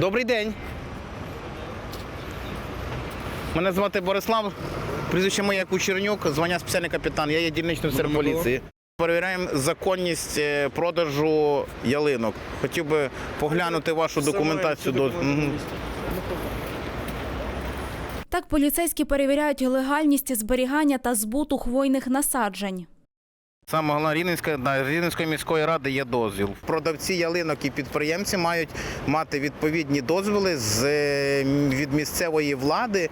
Добрий день. Мене звати Борислав. Прізвище моє Кучернюк, звання спеціальний капітан. Я є дільничним офіцером поліції. Перевіряємо законність е, продажу ялинок. Хотів би поглянути вашу документацію. До... Так поліцейські перевіряють легальність зберігання та збуту хвойних насаджень. Саме головне Рівненська да, Рівненської міської ради є дозвіл. Продавці ялинок і підприємці мають мати відповідні дозволи з е, від місцевої влади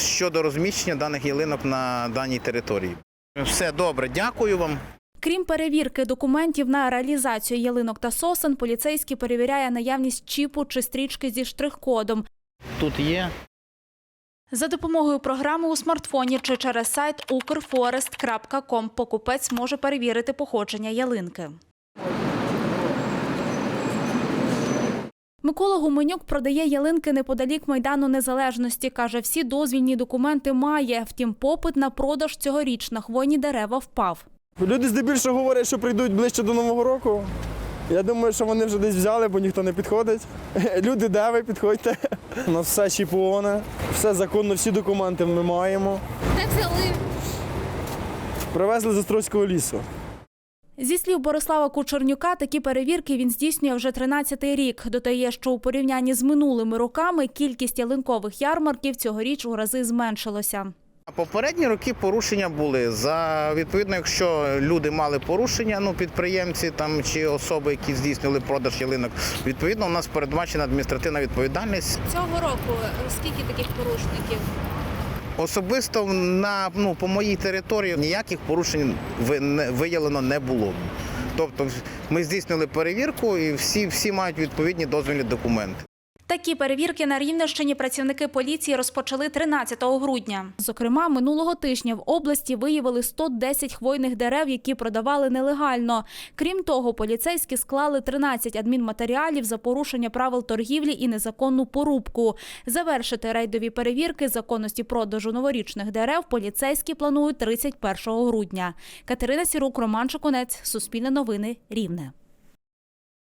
щодо розміщення даних ялинок на даній території. Все добре, дякую вам. Крім перевірки документів на реалізацію ялинок та сосен, поліцейський перевіряє наявність чіпу чи стрічки зі штрих-кодом. Тут є. За допомогою програми у смартфоні чи через сайт ukrforest.com покупець може перевірити походження ялинки. Микола Гуменюк продає ялинки неподалік Майдану Незалежності. Каже, всі дозвільні документи має. Втім, попит на продаж цьогоріч на хвойні дерева впав. Люди здебільшого говорять, що прийдуть ближче до Нового року. Я думаю, що вони вже десь взяли, бо ніхто не підходить. Люди, де ви підходьте? У нас все чіповане, все законно, всі документи ми маємо. Де взяли? Привезли з Острозького лісу. Зі слів Борислава Кучернюка, такі перевірки він здійснює вже 13-й рік. Додає, що у порівнянні з минулими роками кількість ялинкових ярмарків цьогоріч у рази зменшилося. Попередні роки порушення були за відповідно, якщо люди мали порушення, ну підприємці там чи особи, які здійснювали продаж ялинок, відповідно у нас передбачена адміністративна відповідальність. Цього року скільки таких порушників? Особисто на ну по моїй території ніяких порушень виявлено не було. Тобто ми здійснили перевірку і всі, всі мають відповідні дозвільні документи. Такі перевірки на Рівненщині працівники поліції розпочали 13 грудня. Зокрема, минулого тижня в області виявили 110 хвойних дерев, які продавали нелегально. Крім того, поліцейські склали 13 адмінматеріалів за порушення правил торгівлі і незаконну порубку. Завершити рейдові перевірки законності продажу новорічних дерев поліцейські планують 31 грудня. Катерина Сірук, Роман Шокунець, Суспільне новини, Рівне.